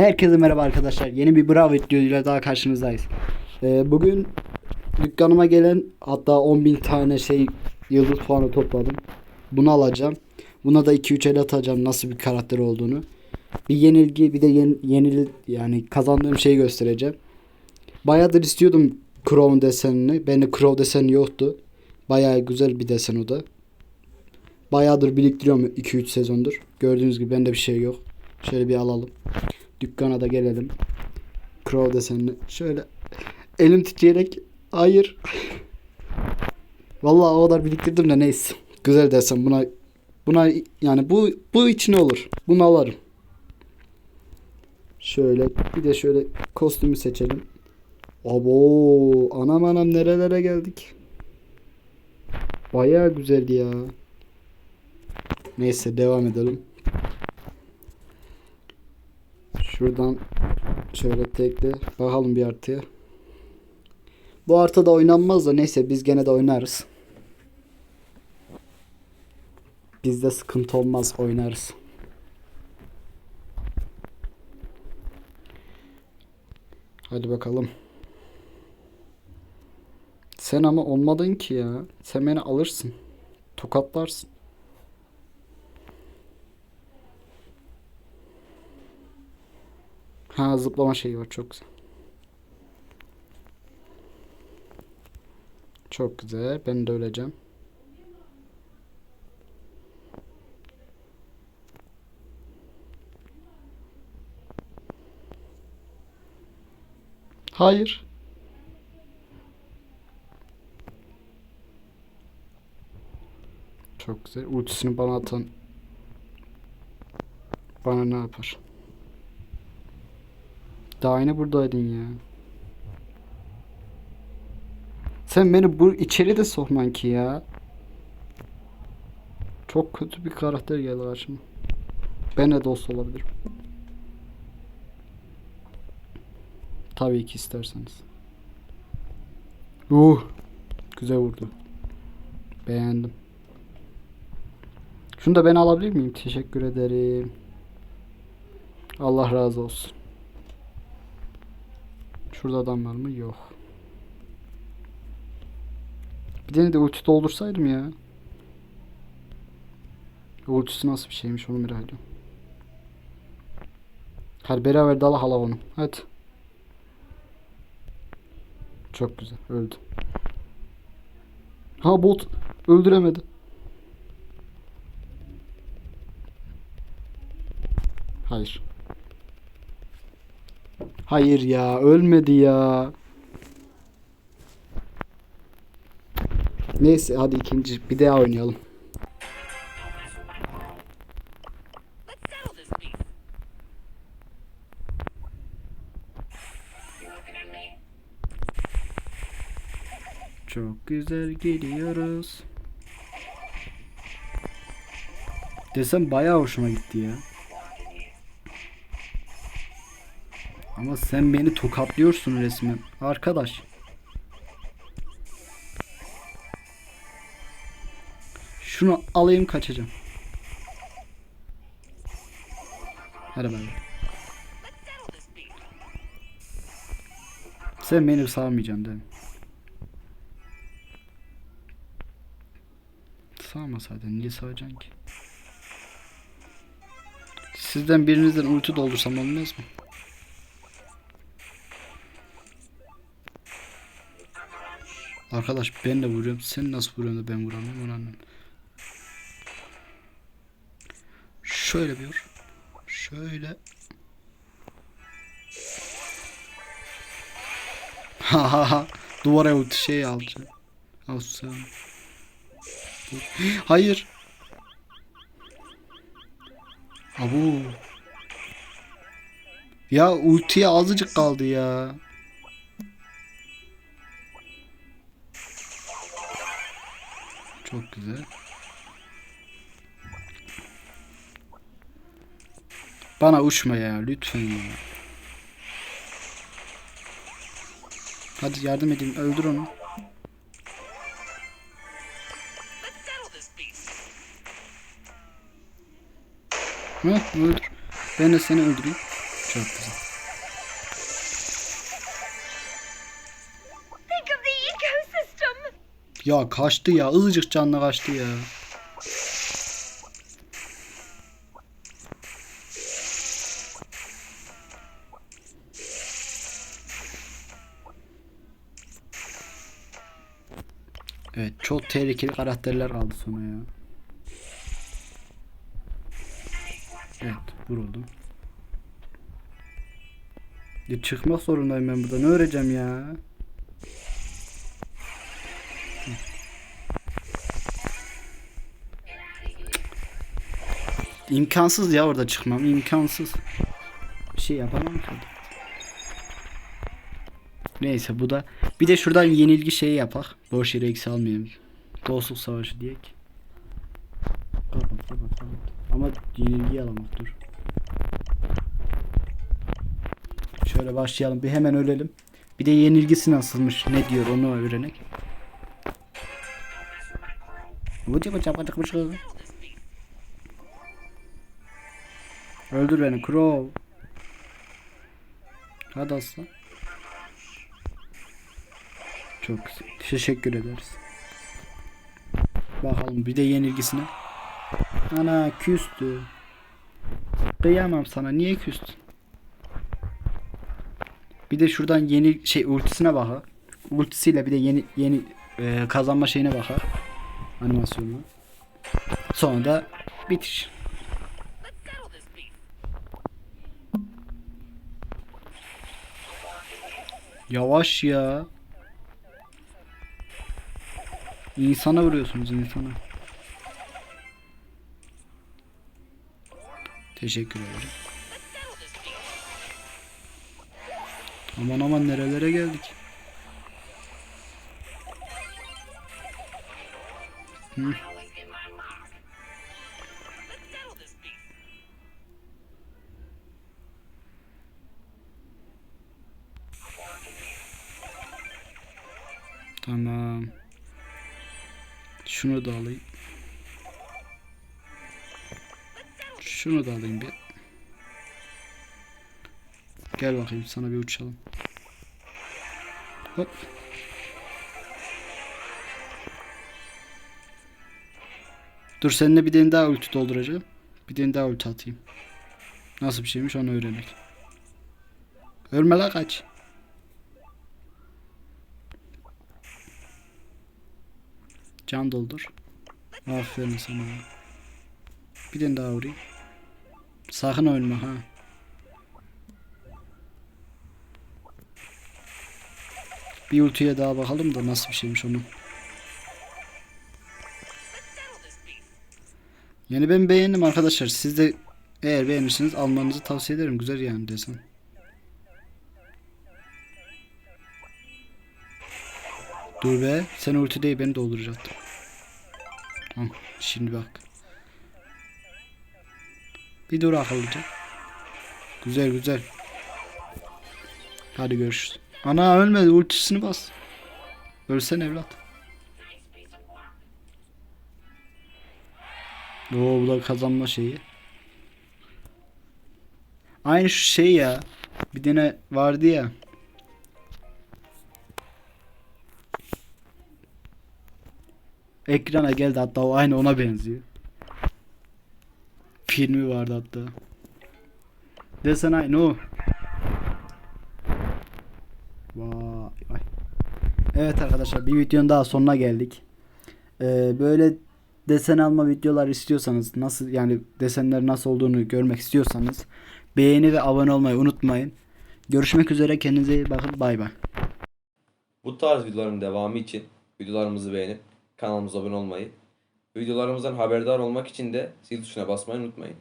Herkese merhaba arkadaşlar. Yeni bir Bravo videoyla daha karşınızdayız. Ee, bugün dükkanıma gelen hatta 10.000 tane şey yıldız puanı topladım. Bunu alacağım. Buna da 2-3 el atacağım nasıl bir karakter olduğunu. Bir yenilgi bir de yen, yenil yani kazandığım şeyi göstereceğim. Bayağıdır istiyordum Crow desenini. Bende Crow deseni yoktu. Bayağı güzel bir desen o da. Bayağıdır biriktiriyorum 2-3 sezondur. Gördüğünüz gibi bende bir şey yok. Şöyle bir alalım. Dükkana da gelelim. Crow desenini. Şöyle elim titreyerek hayır. Vallahi o kadar biriktirdim de neyse. Güzel desen buna buna yani bu bu için olur. Bunu alırım. Şöyle bir de şöyle kostümü seçelim. Abo anam anam nerelere geldik. Bayağı güzeldi ya. Neyse devam edelim. Şuradan şöyle tekle bakalım bir artıya. Bu artıda oynanmaz da neyse biz gene de oynarız. Bizde sıkıntı olmaz oynarız. Hadi bakalım. Sen ama olmadın ki ya. Sen beni alırsın. Tokatlarsın. Ha zıplama şeyi var çok güzel. Çok güzel. Ben de öleceğim. Hayır. Çok güzel. Ultisini bana atan bana ne yapar? Daha yine buradaydın ya. Sen beni bu içeri de sokman ki ya. Çok kötü bir karakter geldi karşıma. Benle dost olabilirim. Tabii ki isterseniz. Uh, güzel vurdu. Beğendim. Şunu da ben alabilir miyim? Teşekkür ederim. Allah razı olsun. Şurada adam var mı? Yok. Bir tane de ulti doldursaydım ya. Ultisi nasıl bir şeymiş onu merak ediyorum. Hadi beraber dala hala onu. Hadi. Çok güzel. Öldü. Ha bot. Öldüremedi. Hayır. Hayır ya. Ölmedi ya. Neyse hadi ikinci bir daha oynayalım. Çok güzel gidiyoruz. Desem bayağı hoşuma gitti ya. Ama sen beni tokatlıyorsun resmen. Arkadaş. Şunu alayım kaçacağım. Hadi beef. Sen beni sağmayacaksın değil mi? Sağmasaydın niye sağacaksın ki? Sizden birinizden ulti doldursam olmaz mı? Arkadaş ben de vuruyorum. Sen nasıl vuruyorsun da ben vuramıyorum onu anlamadım. Şöyle bir vur. Şöyle. Hahaha. Duvara ulti şey alacağım. Olsun. Hayır. Abu. Ya ultiye azıcık kaldı ya. Çok güzel. Bana uçma ya lütfen ya. Hadi yardım edeyim öldür onu. Hı, öldür. Ben de seni öldüreyim. Çok güzel. Ya kaçtı ya. Azıcık canlı kaçtı ya. Evet çok tehlikeli karakterler kaldı sonra ya. Evet vuruldum. Ya çıkmak zorundayım ben burada. Ne öğreneceğim ya? İmkansız ya orada çıkmam. imkansız. Bir şey yapamam ki. Neyse bu da. Bir de şuradan yenilgi şeyi yapak. Boş yere eksi almayayım. Dostluk savaşı diyek. Kapat kapat kapat. Ama yenilgiyi alamak dur. Şöyle başlayalım. Bir hemen ölelim. Bir de yenilgisi nasılmış? Ne diyor onu öğrenek. Vıcı vıcı vıcı vıcı. Öldür beni Crow. Hadi aslan. Çok güzel. Teşekkür ederiz. Bakalım bir de yenilgisine. Ana küstü. Kıyamam sana. Niye küstün? Bir de şuradan yeni şey ultisine bakar. Ultisiyle bir de yeni yeni e, kazanma şeyine bakar. Animasyonuna. Sonra da beef. Yavaş ya. İnsana vuruyorsunuz insana. Teşekkür ederim. Aman aman nerelere geldik. Hı. Tamam. Şunu da alayım. Şunu da alayım bir. Gel bakayım sana bir uçalım. Hop. Dur seninle bir tane daha ulti dolduracağım. Bir tane daha ulti atayım. Nasıl bir şeymiş onu öğrenelim. Ölme la kaç. Can doldur. Aferin sana. Bir tane daha vurayım. Sakın ölme ha. Bir ultiye daha bakalım da nasıl bir şeymiş onun. Yani ben beğendim arkadaşlar. Siz de eğer beğenirseniz almanızı tavsiye ederim. Güzel yani desen. Dur be. Sen ulti değil beni dolduracaktın. Hah, şimdi bak. Bir dur akıllıca. Güzel güzel. Hadi görüşürüz. Ana ölmedi ultisini bas. Ölsen evlat. Oo bu da kazanma şeyi. Aynı şu şey ya. Bir tane vardı ya. Ekrana geldi hatta o aynı ona benziyor. Filmi vardı hatta. Desen aynı o. Vay vay. Evet arkadaşlar bir videonun daha sonuna geldik. Ee, böyle desen alma videolar istiyorsanız nasıl yani desenler nasıl olduğunu görmek istiyorsanız beğeni ve abone olmayı unutmayın. Görüşmek üzere kendinize iyi bakın bay bay. Bu tarz videoların devamı için videolarımızı beğenip kanalımıza abone olmayı, videolarımızdan haberdar olmak için de zil tuşuna basmayı unutmayın.